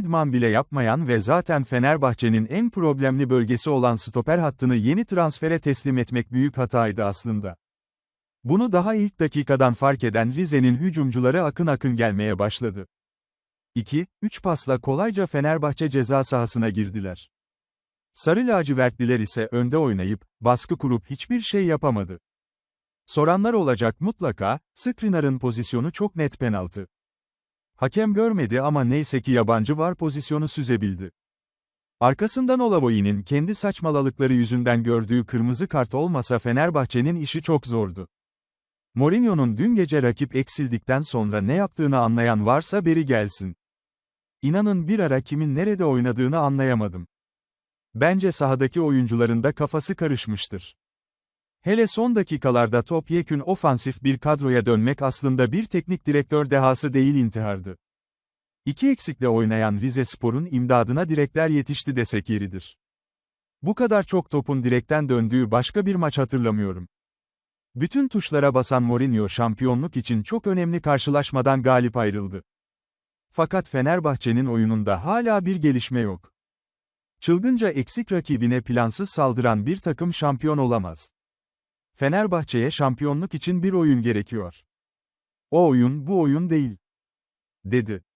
idman bile yapmayan ve zaten Fenerbahçe'nin en problemli bölgesi olan stoper hattını yeni transfere teslim etmek büyük hataydı aslında. Bunu daha ilk dakikadan fark eden Rize'nin hücumcuları akın akın gelmeye başladı. 2, 3 pasla kolayca Fenerbahçe ceza sahasına girdiler. Sarı lacivertliler ise önde oynayıp, baskı kurup hiçbir şey yapamadı. Soranlar olacak mutlaka, Skriniar'ın pozisyonu çok net penaltı. Hakem görmedi ama neyse ki yabancı var pozisyonu süzebildi. Arkasından Olavoy'nin kendi saçmalalıkları yüzünden gördüğü kırmızı kart olmasa Fenerbahçe'nin işi çok zordu. Mourinho'nun dün gece rakip eksildikten sonra ne yaptığını anlayan varsa beri gelsin. İnanın bir ara kimin nerede oynadığını anlayamadım. Bence sahadaki oyuncuların da kafası karışmıştır. Hele son dakikalarda topyekün ofansif bir kadroya dönmek aslında bir teknik direktör dehası değil intihardı. İki eksikle oynayan Rize Spor'un imdadına direkler yetişti desek yeridir. Bu kadar çok topun direkten döndüğü başka bir maç hatırlamıyorum. Bütün tuşlara basan Mourinho şampiyonluk için çok önemli karşılaşmadan galip ayrıldı. Fakat Fenerbahçe'nin oyununda hala bir gelişme yok. Çılgınca eksik rakibine plansız saldıran bir takım şampiyon olamaz. Fenerbahçe'ye şampiyonluk için bir oyun gerekiyor. O oyun bu oyun değil. Dedi.